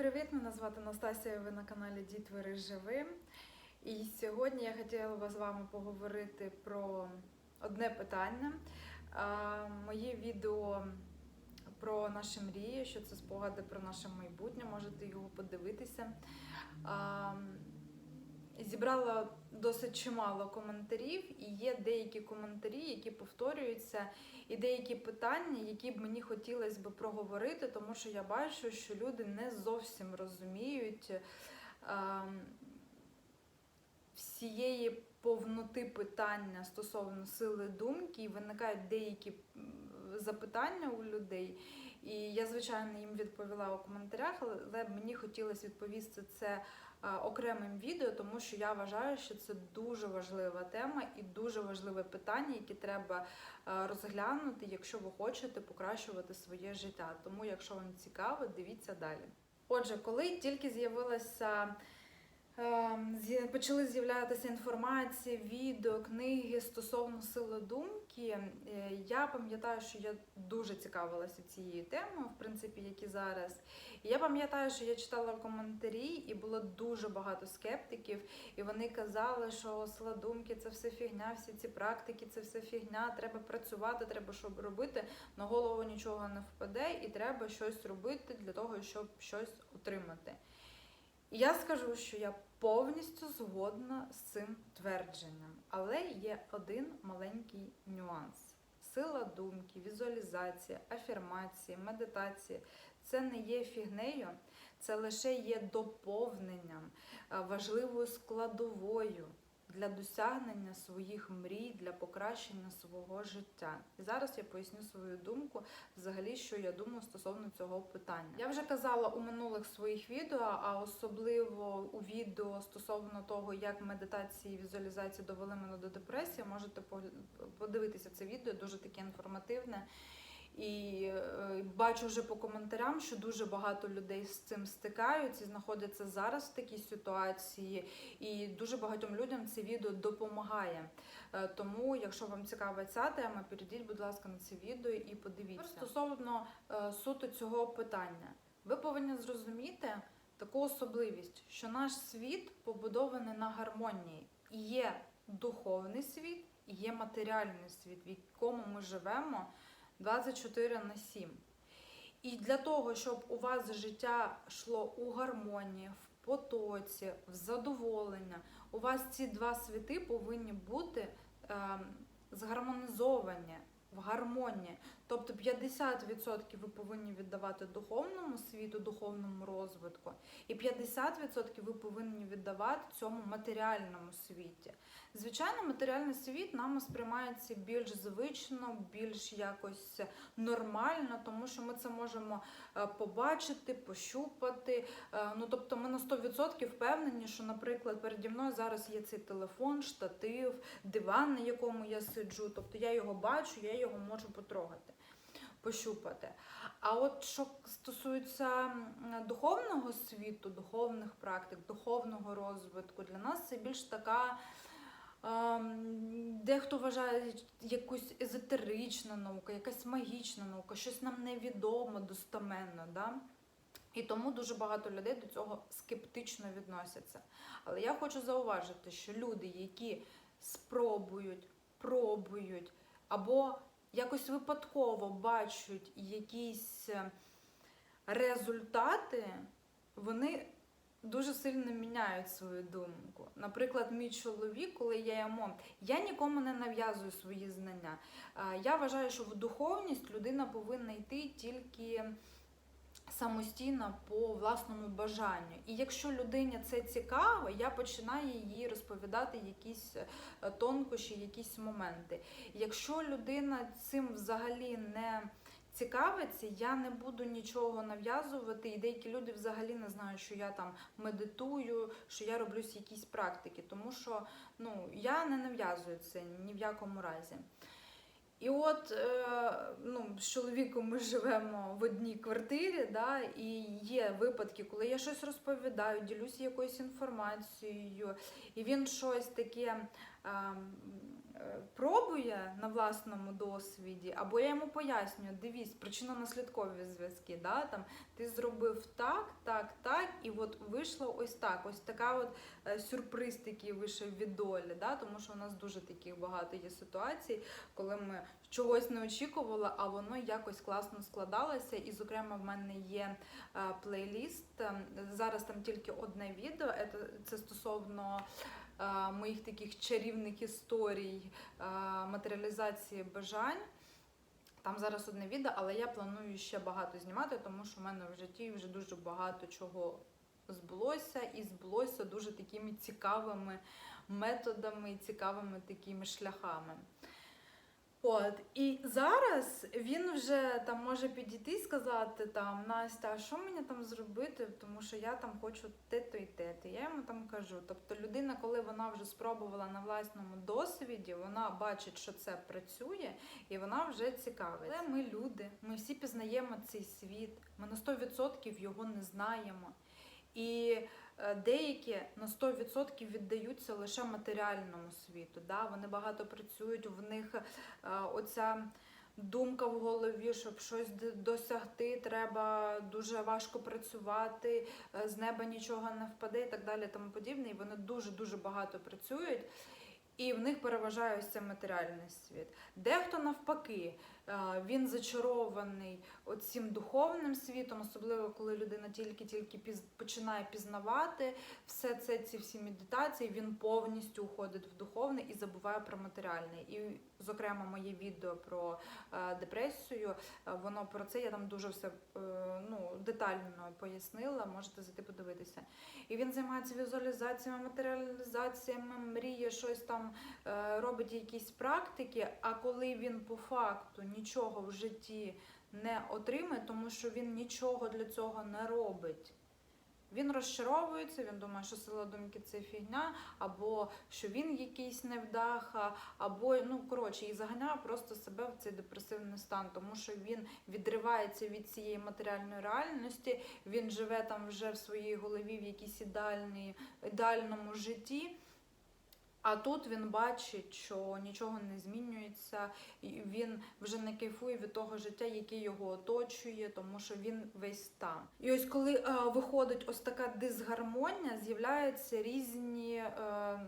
привіт! Мене звати Настасія. Ви на каналі Дітвори Живим. І сьогодні я хотіла з вами поговорити про одне питання. Моє відео про наші мрії, що це спогади про наше майбутнє, можете його подивитися. Зібрала досить чимало коментарів, і є деякі коментарі, які повторюються, і деякі питання, які б мені хотілося б проговорити, тому що я бачу, що люди не зовсім розуміють е, всієї повноти питання стосовно сили думки, і виникають деякі запитання у людей. І я, звичайно, їм відповіла у коментарях, але мені хотілося відповісти це окремим відео, тому що я вважаю, що це дуже важлива тема і дуже важливе питання, яке треба розглянути, якщо ви хочете покращувати своє життя. Тому, якщо вам цікаво, дивіться далі. Отже, коли тільки з'явилася. Ем, Почали з'являтися інформація, відео, книги стосовно сили думки. Е, Я пам'ятаю, що я дуже цікавилася цією темою, в принципі, як і зараз. Я пам'ятаю, що я читала коментарі, і було дуже багато скептиків, і вони казали, що сила думки це все фігня, всі ці практики, це все фігня. Треба працювати, треба щоб робити. На голову нічого не впаде, і треба щось робити для того, щоб щось отримати. І я скажу, що я повністю згодна з цим твердженням, але є один маленький нюанс. Сила думки, візуалізація, афірмації, медитація це не є фігнею, це лише є доповненням, е, важливою складовою для досягнення своїх мрій, для покращення свого життя. І зараз я поясню свою думку, взагалі, що я думаю стосовно цього питання. Я вже казала у минулих своїх відео, а особливо у відео стосовно того, як медитації і візуалізації довели мене до депресії, можете подивитися це відео, дуже таке інформативне. І е, бачу вже по коментарям, що дуже багато людей з цим стикаються знаходяться зараз в такій ситуації, і дуже багатьом людям це відео допомагає. Е, Тому, якщо вам цікава ця тема, перейдіть, будь ласка, на це відео і подивіться. Стосовно е, суто цього питання, ви повинні зрозуміти таку особливість, що наш світ побудований на гармонії. Є духовний світ, і є матеріальний світ, в якому ми живемо 24 на 7. І для того, щоб у вас життя йшло у гармонії, в потоці, в задоволення, у вас ці два світи повинні бути е, згармонізовані в гармонії. Тобто 50% ви повинні віддавати духовному світу, духовному розвитку, і 50% ви повинні віддавати цьому матеріальному світі. Звичайно, матеріальний світ нами сприймається більш звично, більш якось нормально, тому що ми це можемо е, побачити, пощупати. Е, Ну, тобто ми на 100% впевнені, що, наприклад, переді мною зараз є цей телефон, штатив, диван, на якому я сиджу. Тобто я його бачу, я його можу потрогати, пощупати. А от що стосується духовного світу, духовних практик, духовного розвитку, для нас це більш така. Ем, Дехто вважає якусь езотерична наука, якась магічна наука, щось нам невідомо достеменно. Да? І тому дуже багато людей до цього скептично відносяться. Але я хочу зауважити, що люди, які спробують, пробують або якось випадково бачать якісь е, результати, вони дуже сильно міняють свою думку. Наприклад, мій чоловік, коли я йому, я нікому не нав'язую свої знання. Я вважаю, що в духовність людина повинна йти тільки самостійно по власному бажанню. І якщо людині це цікаво, я починаю їй розповідати якісь е, тонкощі, якісь моменти. Якщо людина цим взагалі не цікавиться, я не буду нічого нав'язувати. І деякі люди взагалі не знають, що я там медитую, що я роблю якісь практики, тому що ну, я не нав'язую це ні в якому разі. І от е, ну, з чоловіком ми живемо в одній квартирі, да, і є випадки, коли я щось розповідаю, ділюся якоюсь інформацією, і він щось таке ем, пробує на власному досвіді, або я йому пояснюю, дивись, причинно-наслідкові зв'язки. Да? Там, ти зробив так, так, так, і от вийшло ось так. Ось така от е, сюрприз такий вийшов від долі. Да? Тому що у нас дуже таких багато є ситуацій, коли ми чогось не очікували, а воно якось класно складалося. І, зокрема, в мене є е, плейліст. е, Зараз там тільки одне відео. Це, стосовно е, моїх таких чарівних історій е, матеріалізації бажань. Там зараз одне відео, але я планую ще багато знімати, тому що в мене в житті вже дуже багато чого збулося, і збулося дуже такими цікавими методами і цікавими такими шляхами. От, і зараз він вже там може підійти і сказати там Настя, а що мені там зробити? Тому що я там хочу те-то і те-то. Я йому там кажу. Тобто людина, коли вона вже спробувала на власному досвіді, вона бачить, що це працює, і вона вже цікавиться. Але ми люди, ми всі пізнаємо цей світ, ми на 100% його не знаємо. І деякі на 100% віддаються лише матеріальному світу. Да? Вони багато працюють, в них е, оця думка в голові, щоб щось досягти, треба дуже важко працювати, е, з неба нічого не впаде і так далі, тому подібне. І вони дуже-дуже багато працюють. І в них переважає ось цей матеріальний світ. Дехто навпаки, е, він зачарований цим духовним світом, особливо коли людина тільки-тільки починає пізнавати все це, ці всі медитації, він повністю уходить в духовне і забуває про матеріальне. І, зокрема, моє відео про е, депресію, е, воно про це я там дуже все е, ну, детально пояснила, можете зайти подивитися. І він займається візуалізаціями, матеріалізаціями, мріє щось там, е, робить якісь практики. А коли він по факту нічого в житті не отримає, тому що він нічого для цього не робить. Він розчаровується, він думає, що сила думки це фігня, або що він якийсь невдаха, або ну коротше, і заганяє просто себе в цей депресивний стан, тому що він відривається від цієї матеріальної реальності, він живе там вже в своїй голові в якійсь ідеальній, ідеальному житті. А тут він бачить, що нічого не змінюється, він вже не кайфує від того життя, яке його оточує, тому що він весь там. І ось коли е, виходить ось така дисгармонія, з'являються різні е,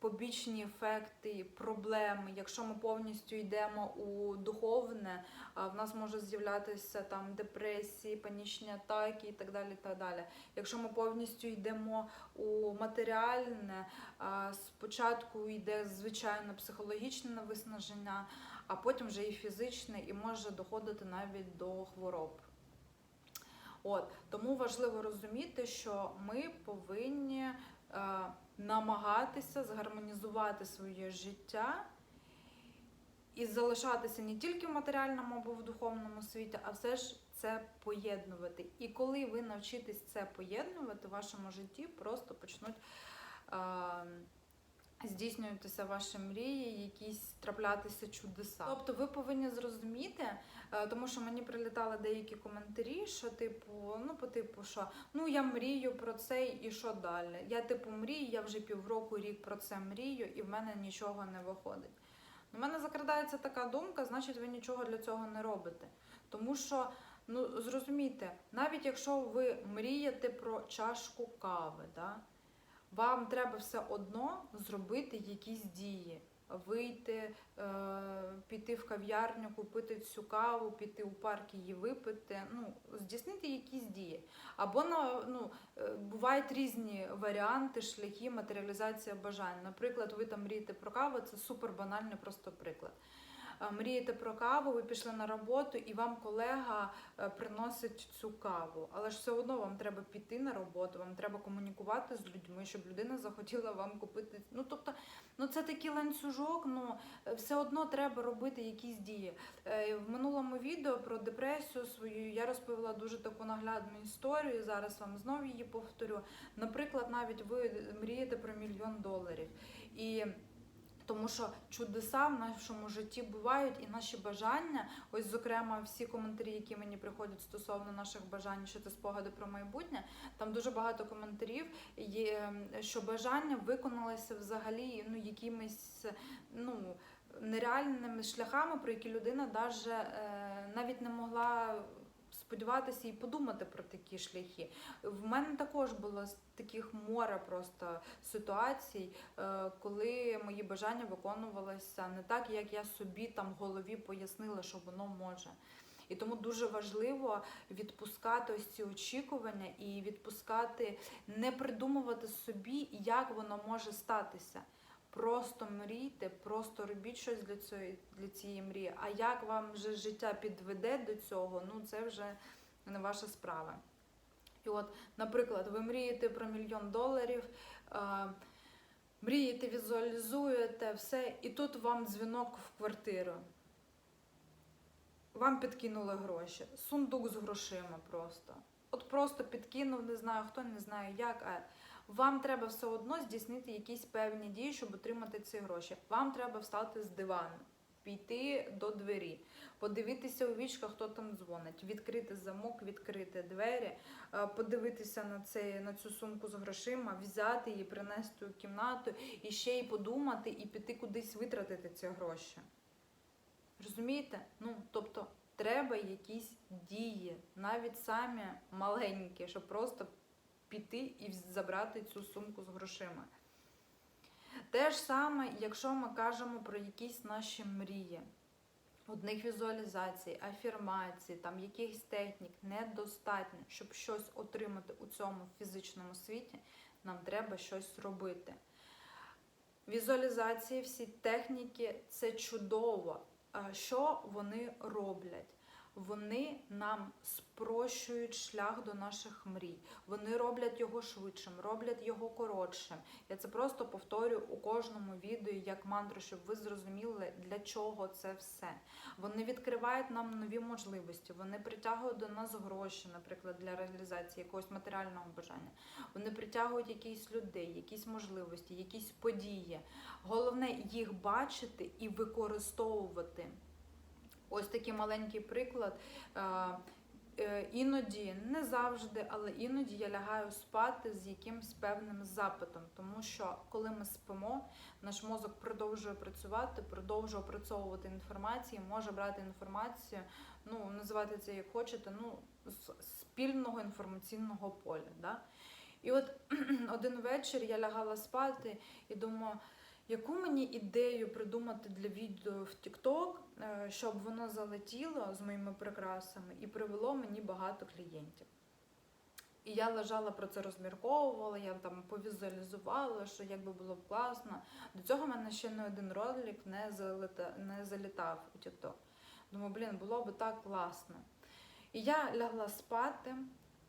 побічні ефекти, проблеми. Якщо ми повністю йдемо у духовне, в нас може з'являтися там депресії, панічні атаки і так далі. Так далі. Якщо ми повністю йдемо у матеріальне, спочатку йде звичайно психологічне виснаження, а потім вже і фізичне, і може доходити навіть до хвороб. От тому важливо розуміти, що ми повинні е, намагатися згармонізувати своє життя і залишатися не тільки в матеріальному або в духовному світі, а все ж це поєднувати. І коли ви навчитесь це поєднувати, в вашому житті просто почнуть. Е, Здійснюватися ваші мрії, якісь траплятися чудеса. Тобто ви повинні зрозуміти, е, тому що мені прилітали деякі коментарі, що типу, ну по типу, що ну я мрію про це і що далі. Я типу мрію, я вже півроку, рік про це мрію, і в мене нічого не виходить. У мене закрадається така думка, значить, ви нічого для цього не робите. Тому що, ну зрозумійте, навіть якщо ви мрієте про чашку кави, да, вам треба все одно зробити якісь дії. Вийти, е, піти в кав'ярню, купити цю каву, піти у парк її випити, ну, здійснити якісь дії. Або ну, е, бувають різні варіанти, шляхи матеріалізації бажань. Наприклад, ви там мрієте про каву, це супер банальний просто приклад. Е, Мрієте про каву, ви пішли на роботу, і вам колега е, приносить цю каву. Але ж все одно вам треба піти на роботу, вам треба комунікувати з людьми, щоб людина захотіла вам купити. Ну тобто, ну це такий ланцюжок. Ну все одно треба робити якісь дії. Е, В минулому відео про депресію свою я розповіла дуже таку наглядну історію. Зараз вам знову її повторю. Наприклад, навіть ви мрієте про мільйон доларів і. Тому що чудеса в нашому житті бувають, і наші бажання, ось, зокрема, всі коментарі, які мені приходять стосовно наших бажань, що це спогади про майбутнє, там дуже багато коментарів є, що бажання виконалися взагалі ну, якимись ну, нереальними шляхами, про які людина даже, е, навіть не могла сподіватися і подумати про такі шляхи. В мене також було таких море просто ситуацій, е, коли мої бажання виконувалися не так, як я собі там в голові пояснила, що воно може. І тому дуже важливо відпускати ось ці очікування і відпускати, не придумувати собі, як воно може статися. Просто мрійте, просто робіть щось для цієї, для цієї мрії. А як вам вже життя підведе до цього, ну це вже не ваша справа. І от, наприклад, ви мрієте про мільйон доларів, е, мрієте, візуалізуєте все, і тут вам дзвінок в квартиру. Вам підкинули гроші. Сундук з грошима просто. От просто підкинув, не знаю хто, не знаю як. А вам треба все одно здійснити якісь певні дії, щоб отримати ці гроші. Вам треба встати з дивану, піти до двері, подивитися у вічка, хто там дзвонить, відкрити замок, відкрити двері, подивитися на це, на цю сумку з грошима, взяти її, принести у кімнату і ще й подумати, і піти кудись витратити ці гроші. Розумієте? Ну, тобто, треба якісь дії, навіть самі маленькі, щоб просто піти і забрати цю сумку з грошима. Те ж саме, якщо ми кажемо про якісь наші мрії, одних візуалізацій, афірмацій, там якихось технік недостатньо, щоб щось отримати у цьому фізичному світі, нам треба щось робити. Візуалізації, всі техніки це чудово. А Що вони роблять? Вони нам спрощують шлях до наших мрій. Вони роблять його швидшим, роблять його коротшим. Я це просто повторюю у кожному відео як мантру, щоб ви зрозуміли, для чого це все. Вони відкривають нам нові можливості, вони притягують до нас гроші, наприклад, для реалізації якогось матеріального бажання. Вони притягують якісь людей, якісь можливості, якісь події. Головне їх бачити і використовувати. Ось такий маленький приклад. Е, е, Іноді, не завжди, але іноді я лягаю спати з якимось певним запитом, тому що коли ми спимо, наш мозок продовжує працювати, продовжує опрацьовувати інформацію, може брати інформацію, ну називати це як хочете, ну з спільного інформаційного поля. Да? І от один вечір я лягала спати і думаю, яку мені ідею придумати для відео в TikTok, е, щоб воно залетіло з моїми прикрасами і привело мені багато клієнтів. І я лежала про це розмірковувала, я там повізуалізувала, що як би було б класно. До цього в мене ще не один ролик не, залета, не залітав у TikTok. Думаю, блін, було б так класно. І я лягла спати.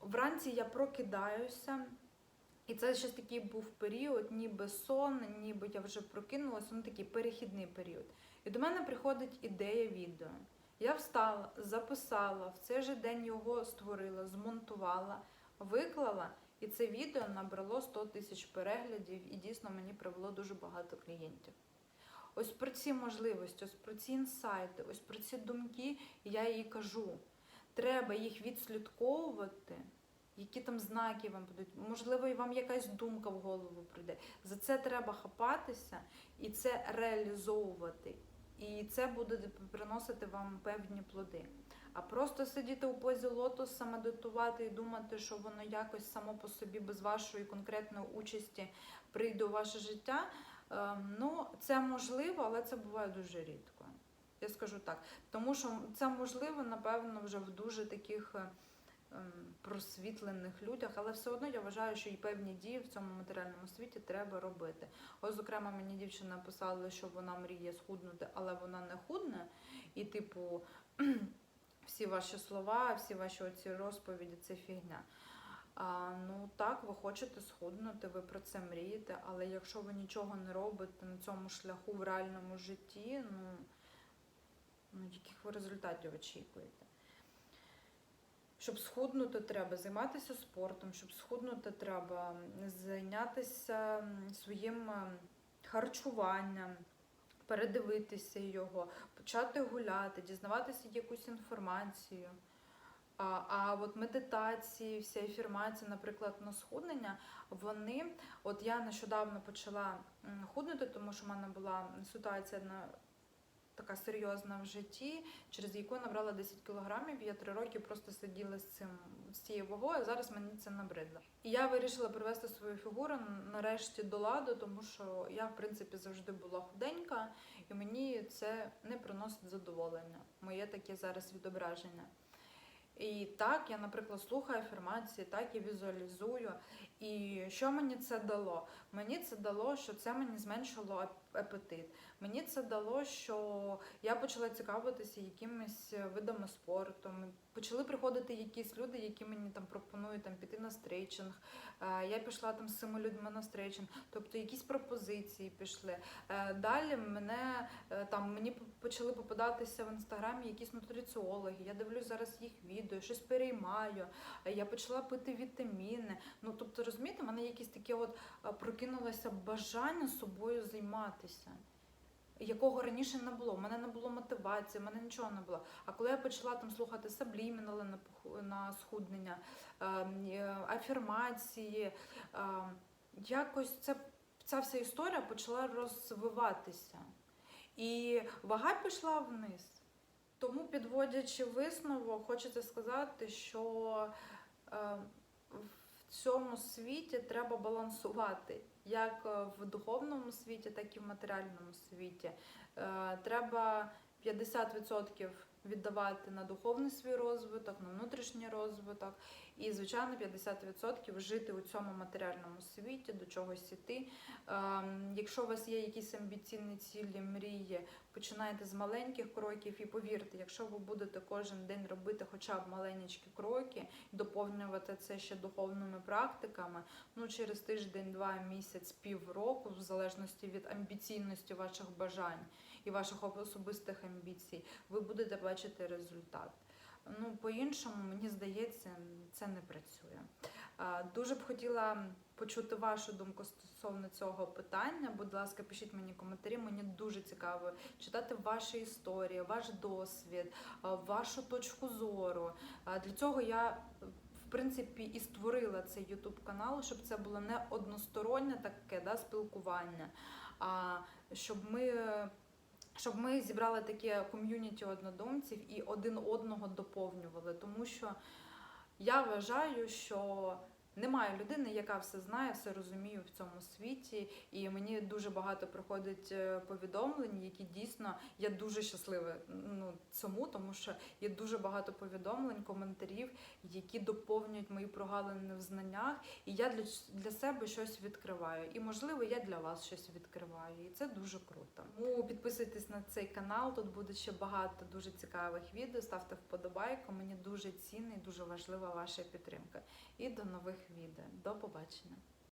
Вранці я прокидаюся. І це ще такий був період, ніби сон, ніби я вже прокинулася, ну такий перехідний період. І до мене приходить ідея відео. Я встала, записала, в цей же день його створила, змонтувала, виклала, і це відео набрало 100 тисяч переглядів і дійсно мені привело дуже багато клієнтів. Ось про ці можливості, ось про ці інсайти, ось про ці думки я їй кажу. Треба їх відслідковувати які там знаки вам будуть, можливо, і вам якась думка в голову прийде. За це треба хапатися і це реалізовувати. І це буде приносити вам певні плоди. А просто сидіти у позі лотоса, медитувати і думати, що воно якось само по собі без вашої конкретної участі прийде у ваше життя. ем, Ну, це можливо, але це буває дуже рідко. Я скажу так. Тому що це можливо, напевно, вже в дуже таких ем, просвітлених людях, але все одно я вважаю, що і певні дії в цьому матеріальному світі треба робити. Ось, зокрема, мені дівчина писала, що вона мріє схуднути, але вона не худне. І, типу, всі ваші слова, всі ваші оці розповіді це фігня. А, ну так, ви хочете схуднути, ви про це мрієте, але якщо ви нічого не робите на цьому шляху в реальному житті, ну, ну яких ви результатів очікуєте? Щоб схуднути, треба займатися спортом, щоб схуднути, треба зайнятися своїм харчуванням, передивитися його, почати гуляти, дізнаватися якусь інформацію. А, а от медитації, всі афірмації, наприклад, на схуднення, вони, от я нещодавно почала худнути, тому що в мене була ситуація на така серйозна в житті, через яку набрала 10 кілограмів. Я три роки просто сиділа з цим з цією вагою. Зараз мені це набридло. І я вирішила привести свою фігуру нарешті до ладу, тому що я, в принципі, завжди була худенька, і мені це не приносить задоволення. Моє таке зараз відображення. І так, я, наприклад, слухаю афірмації, так я візуалізую. І що мені це дало? Мені це дало, що це мені зменшило апетит. Мені це дало, що я почала цікавитися якимись видами спорту. Почали приходити якісь люди, які мені там пропонують там піти на стрейчинг. Е, Я пішла там з цими людьми на стрейчинг, тобто якісь пропозиції пішли. Е, Далі мене е, там мені почали попадатися в інстаграмі якісь нутриціологи. Я дивлюсь зараз їх відео, щось переймаю. Е, Я почала пити вітаміни. Ну тобто, розумієте, в мене якесь таке от е, прокинулося бажання собою займатися. Якого раніше не було. У мене не було мотивації, в мене нічого не було. А коли я почала там слухати саблімінали на, схуднення, ем, е, афірмації, ем, якось це, ця вся історія почала розвиватися. І вага пішла вниз. Тому, підводячи висновок, хочеться сказати, що е, в цьому світі треба балансувати як е, в духовному світі, так і в матеріальному світі. Е, Треба 50% віддавати на духовний свій розвиток, на внутрішній розвиток, і, звичайно, 50% жити у цьому матеріальному світі, до чогось іти. Ем, Якщо у вас є якісь амбіційні цілі, мрії, починайте з маленьких кроків і повірте, якщо ви будете кожен день робити хоча б маленькі кроки, доповнювати це ще духовними практиками, ну через тиждень, два місяць, півроку, в залежності від амбіційності ваших бажань і ваших особистих амбіцій, ви будете бачити результат. Ну, по-іншому, мені здається, це не працює. Дуже б хотіла почути вашу думку стосовно цього питання. Будь ласка, пишіть мені коментарі. Мені дуже цікаво читати ваші історії, ваш досвід, вашу точку зору. Для цього я в принципі і створила цей YouTube канал, щоб це було не одностороннє таке да, спілкування, а щоб ми. Щоб ми зібрали таке ком'юніті однодумців і один одного доповнювали, тому що я вважаю, що немає людини, яка все знає, все розуміє в цьому світі. І мені дуже багато приходить е, повідомлень, які дійсно я дуже щаслива ну, цьому, тому що є дуже багато повідомлень, коментарів, які доповнюють мої прогалини в знаннях. І я для, для себе щось відкриваю. І можливо, я для вас щось відкриваю. І це дуже круто. Тому підписуйтесь на цей канал. Тут буде ще багато дуже цікавих відео. Ставте вподобайку. Мені дуже цінна і дуже важлива ваша підтримка. І до нових відео. До побачення.